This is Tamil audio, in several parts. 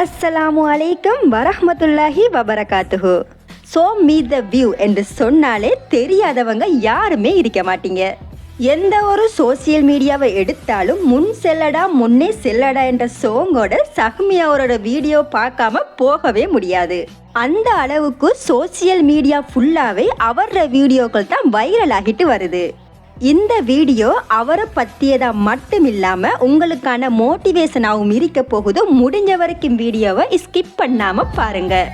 அஸ்ஸலாமு அலைக்கும் வரஹமத்துல்லாஹி வபரகாத்துஹு ஸோ மீ த வியூ என்று சொன்னாலே தெரியாதவங்க யாருமே இருக்க மாட்டீங்க. எந்த ஒரு சோசியல் மீடியாவை எடுத்தாலும் முன் செல்லடா முன்னே செல்லடா என்ற சோங்கோட சஹ்மி அவரோட வீடியோ பார்க்காம போகவே முடியாது. அந்த அளவுக்கு சோசியல் மீடியா ஃபுல்லாவே அவரோட வீடியோக்கள் தான் வைரல் ஆகிட்டு வருது. இந்த வீடியோ அவரை பற்றியதாக மட்டும் இல்லாமல் உங்களுக்கான மோட்டிவேஷனாகவும் இருக்க போகுது. முடிஞ்ச வரைக்கும் வீடியோவை ஸ்கிப் பண்ணாமல் பாருங்கள்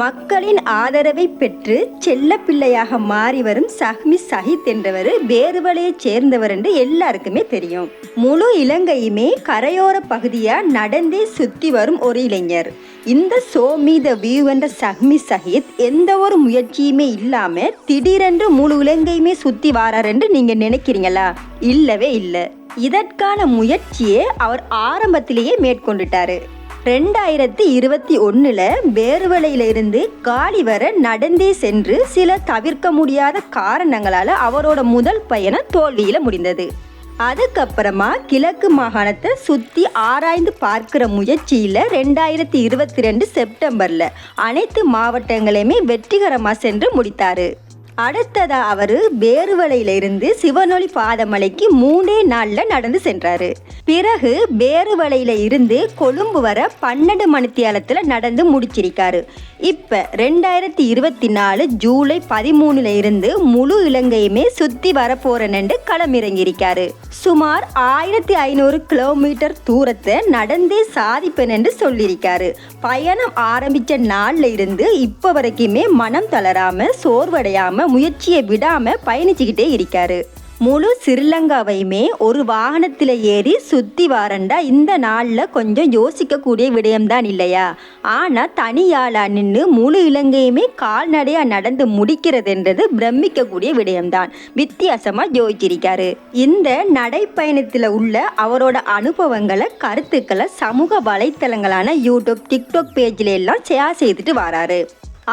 மக்களின் ஆதரவை பெற்று செல்ல பிள்ளையாக மாறி வரும் சஹ்மி சஹித் என்றவர் வேறுவலையைச் சேர்ந்தவர் என்று எல்லாருக்குமே தெரியும். முழு இலங்கையுமே கரையோர பகுதியா நடந்தே சுத்தி வரும் ஒரு இளைஞர். இந்த சோ மீத வியூ என்ற சஹ்மி சஹித் எந்த ஒரு முயற்சியுமே இல்லாம திடீரென்று முழு இலங்கையுமே சுத்தி வாரார் என்று நீங்க நினைக்கிறீங்களா? இல்லவே இல்லை. இதற்கான முயற்சியை அவர் ஆரம்பத்திலேயே மேற்கொண்டுட்டாரு. ரெண்டாயிரத்தி இருபத்தி ஒன்றில் வேறுவலையில காலி வர நடந்தே சென்று சில தவிர்க்க முடியாத காரணங்களால் அவரோட முதல் பயணம் தோல்வியில் முடிந்தது. அதுக்கப்புறமா கிழக்கு மாகாணத்தை சுற்றி ஆராய்ந்து பார்க்குற முயற்சியில் ரெண்டாயிரத்தி இருபத்தி ரெண்டு செப்டம்பரில் அனைத்து மாவட்டங்களையுமே வெற்றிகரமாக சென்று முடித்தார். அடுத்ததா அவர் பேருவளையிலிருந்து சிவனொளி பாதமலைக்கு மூணே நாளில் நடந்து சென்றாரு. பிறகு பேருவளையில இருந்து கொழும்பு வர பன்னெண்டு மணித்தியாலத்தில் நடந்து முடிச்சிருக்காரு. இப்போ ரெண்டாயிரத்தி இருபத்தி நாலு ஜூலை பதிமூணுல இருந்து முழு இலங்கையுமே சுற்றி வரப்போறேன்னு களமிறங்கியிருக்காரு. சுமார் ஆயிரத்தி ஐநூறு கிலோமீட்டர் தூரத்தை நடந்தே சாதிப்பேன் என்று சொல்லியிருக்காரு. பயணம் ஆரம்பித்த நாளில் இருந்து இப்போ வரைக்குமே மனம் தளராமல் சோர்வடையாமல் முயற்சியை விடாமல் பயணிச்சுக்கிட்டே இருக்காரு. முழு சிறிலங்காவையுமே ஒரு வாகனத்தில் ஏறி சுற்றி வாரண்டா இந்த நாளில் கொஞ்சம் யோசிக்கக்கூடிய விடயம்தான் இல்லையா? ஆனால் தனியாளா நின்று முழு இலங்கையுமே கால்நடையாக நடந்து முடிக்கிறதுன்றது பிரமிக்கக்கூடிய விடயம்தான். வித்தியாசமாக யோசிச்சிருக்காரு. இந்த நடைப்பயணத்தில் உள்ள அவரோட அனுபவங்களை கருத்துக்களை சமூக வலைத்தளங்களான யூடியூப் டிக்டாக் பேஜில் எல்லாம் ஷேர் செய்துட்டு வராரு.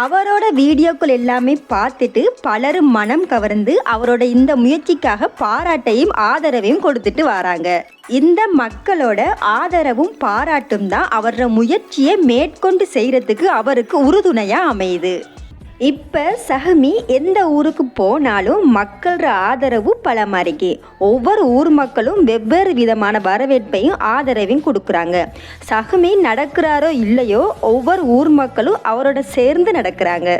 அவரோட வீடியோக்கள் எல்லாமே பார்த்துட்டு பலரும் மனம் கவர்ந்து அவரோட இந்த முயற்சிக்காக பாராட்டையும் ஆதரவையும் கொடுத்துட்டு வராங்க. இந்த மக்களோட ஆதரவும் பாராட்டும் தான் அவரோட முயற்சியை மேற்கொண்டு செய்கிறதுக்கு அவருக்கு உறுதுணையாக அமையுது. இப்போ சஹமி எந்த ஊருக்கு போனாலும் மக்களோட ஆதரவு பல மாறிக்கு ஒவ்வொரு ஊர் மக்களும் வெவ்வேறு விதமான வரவேற்பையும் ஆதரவையும் கொடுக்குறாங்க. சஹமி நடக்கிறாரோ இல்லையோ ஒவ்வொரு ஊர் மக்களும் அவரோட சேர்ந்து நடக்கிறாங்க.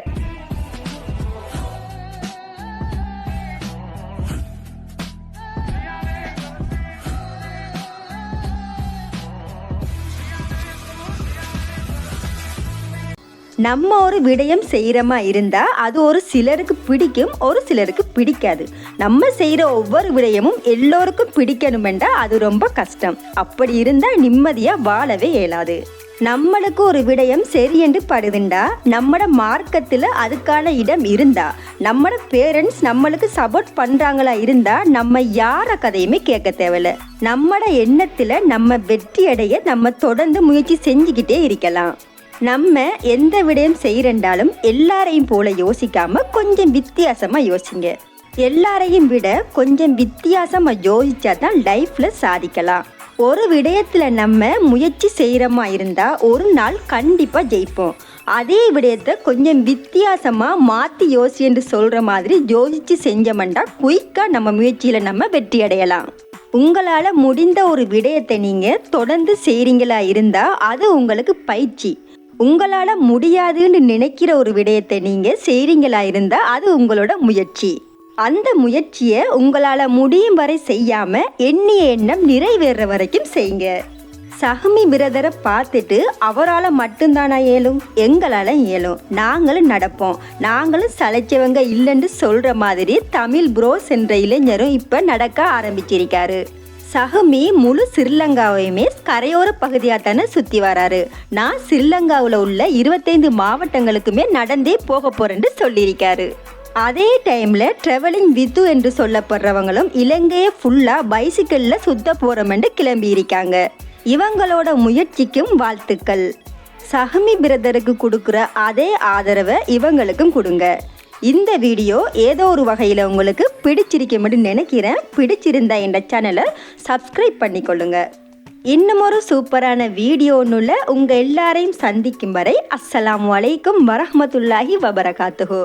நம்ம ஒரு விடயம் செய்கிறமா இருந்தால் அது ஒரு சிலருக்கு பிடிக்கும் ஒரு சிலருக்கு பிடிக்காது. நம்ம செய்கிற ஒவ்வொரு விடயமும் எல்லோருக்கும் பிடிக்கணுமெண்டா அது ரொம்ப கஷ்டம். அப்படி இருந்தால் நிம்மதியாக வாழவே இயலாது. நம்மளுக்கு ஒரு விடயம் சரி என்று படுதுண்டா நம்மட மார்க்கத்தில் அதுக்கான இடம் இருந்தா நம்மட பேரண்ட்ஸ் நம்மளுக்கு சப்போர்ட் பண்ணுறாங்களா இருந்தா நம்ம யார கதையுமே கேட்க தேவையில்ல. நம்மட எண்ணத்தில் நம்ம வெற்றி அடைய நம்ம தொடர்ந்து முயற்சி செஞ்சுக்கிட்டே இருக்கலாம். நம்ம எந்த விடயம் செய்கிறண்டாலும் எல்லாரையும் போல யோசிக்காம கொஞ்சம் வித்தியாசமா யோசிங்க. எல்லாரையும் விட கொஞ்சம் வித்தியாசமா யோசிச்சா தான் லைஃப்ல சாதிக்கலாம். ஒரு விடயத்துல நம்ம முயற்சி செய்கிறோமா இருந்தா ஒரு நாள் கண்டிப்பா ஜெயிப்போம். அதே விடயத்தை கொஞ்சம் வித்தியாசமா மாத்தி யோசி என்று சொல்ற மாதிரி யோசிச்சு செஞ்சோம்னா குயிக்கா நம்ம முயற்சியில நம்ம வெற்றி அடையலாம். உங்களால் முடிந்த ஒரு விடயத்தை நீங்கள் தொடர்ந்து செய்கிறீங்களா இருந்தால் அது உங்களுக்கு பயிற்சி. உங்களால் முடியாதுன்னு நினைக்கிற ஒரு விடயத்தை நீங்கள் செய்கிறீங்களா இருந்தால் அது உங்களோட முயற்சி. அந்த முயற்சியை உங்களால் முடியும் வரை செய்யாமல் எண்ணிய எண்ணம் நிறைவேற வரைக்கும் செய்யுங்க. சஹமி பிரதரை பார்த்துட்டு அவரால் மட்டும்தானா இயலும்? எங்களால் இயலும். நாங்களும் நடப்போம். நாங்களும் சளைச்சவங்க இல்லைன்னு சொல்கிற மாதிரி தமிழ் புரோஸ் என்ற இளைஞரும் இப்போ நடக்க ஆரம்பிச்சிருக்காரு. சஹமி முழு சிறிலங்காவையுமே கரையோர பகுதியாக தானே சுற்றி வராரு. நான் சிறிலங்காவில் உள்ள இருபத்தைந்து மாவட்டங்களுக்குமே நடந்தே போக போகிறேன்னு சொல்லியிருக்காரு. அதே டைமில் ட்ரெவலிங் வித்து என்று சொல்லப்படுறவங்களும் இலங்கையை ஃபுல்லாக பைசிக்கிளில் சுத்த போகிறோமென்று கிளம்பியிருக்காங்க. இவங்களோட முயற்சிக்கும் வாழ்த்துக்கள். சஹமி பிரதருக்கு கொடுக்குற அதே ஆதரவை இவங்களுக்கும் கொடுங்க. இந்த வீடியோ ஏதோ ஒரு வகையில் உங்களுக்கு பிடிச்சிருக்கும்னு நினைக்கிறேன். பிடிச்சிருந்தா இந்த சேனலை சப்ஸ்கிரைப் பண்ணிக்கொள்ளுங்க. இன்னும் ஒரு சூப்பரான வீடியோ ஒன்றுல உங்கள் எல்லாரையும் சந்திக்கும் வரை அஸ்ஸலாம் அலைக்கும் வரஹமத்துல்லாஹி வபரகாத்துஹு.